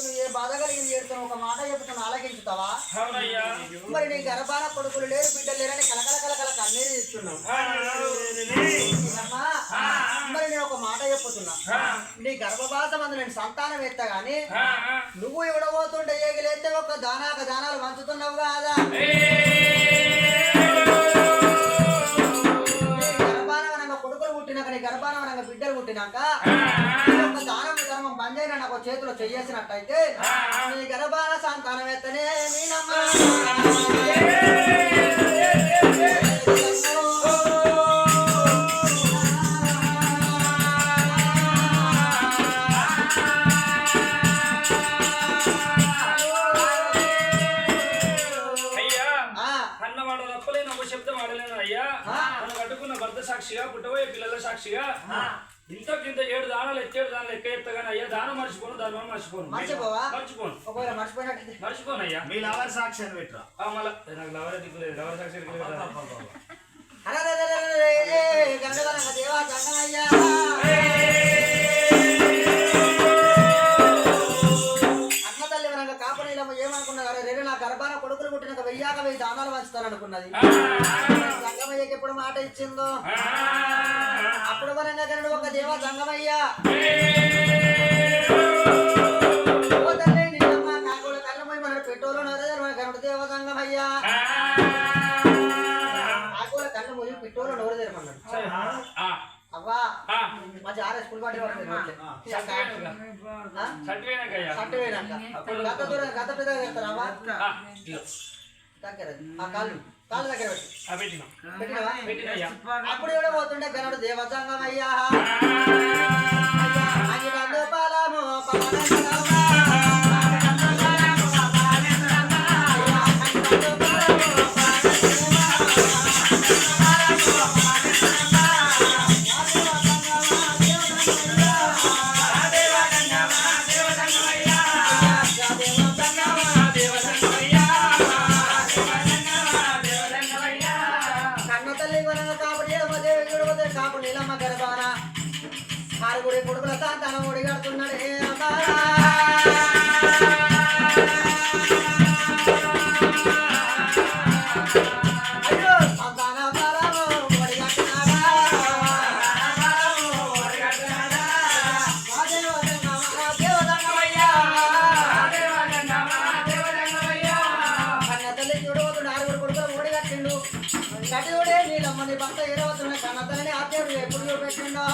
నేను ఒక మాట చెప్తున్నా ఆలకించుతావా? మరి నీ గర్భాన కొడుకులు లేరు బిడ్డలు లేరని కలకల కలకల కన్నీరు ఇస్తున్నావు మరి నేను ఒక మాట చెప్పుతున్నా. నీ గర్భభాష మందు నేను సంతానం ఎత్తా గాని. నువ్వు ఇవ్వడబోతుంటే ఏగిలేస్తే ఒక దానాక దానాలు పంచుతున్నావు కాదా? గర్భానవనంగా బిడ్డలు పుట్టినాక నీ యొక్క దానం ధర్మం బందైన నాకు ఒక చేతిలో చెయ్యేసినట్టయితే నీ గర్భాన సంతానం ఎత్తనే నేనమ్మా తప్పలేను ఒక శబ్దం ఆడలేను అయ్యా. ఆ. మనం కట్టుకున్న భర్త సాక్షిగా పుట్టబోయే పిల్లల సాక్షిగా. ఇంతకింత ఏడు దానాలు ఎత్తేడు దానాలు ఎక్క ఎత్తగానే అయ్యా దానం మర్చిపోను దానం మర్చిపోను. మర్చిపోవా? మర్చిపోను. మర్చిపోను. అయ్యా. మీ లవర్ సాక్ష్యం పెట్టరా? ఆ, మళ్ళా. నాకు లవరే దిక్కులేదు లవర సాక్షి కాపనీలమ్మ ఏమనుకున్నారు రేపు నా గర్భాన కొడుకులు పుట్టినాక వెయ్యాక వెయ్యి దానాలు పంచుతాననుకున్నది. గంగమయ్యకి ఎప్పుడు మాట ఇచ్చిందో? అప్పుడు వరంగ గనుడు ఒక దేవా నీలమ్మ కాకుల కళ్ళమై మన నరేంద్ర గనుడు దేవ గంగమయ్య. కాకుల కళ్ళు పోయి పెట్రోలు నోరు తెరమన్నాడు ఆ, మంచి ఆర్ఎస్ స్కూల్ పార్టీ. అప్పుడు గత దూరం గత పెద్ద పెడతారా ఆ, ఇదిగో. దగ్గర ఆ కాళ్ళు కాళ్ళు దగ్గర పెట్టి ఆ, పెట్టినా పెట్టినవా పెట్టినయ్యా అప్పుడు ఎవడో పోతుండే గనుడు దేవసంగం అయ్యా పాలము ఆరుగురి కొడుకుల సంతానం ఒడిగడుతున్నాడు ఏ కటివుడే నీలమ్మని భక్త ఇరవై కన్నతలని ఆద్యుడు ఎప్పుడు చూపెట్టిండా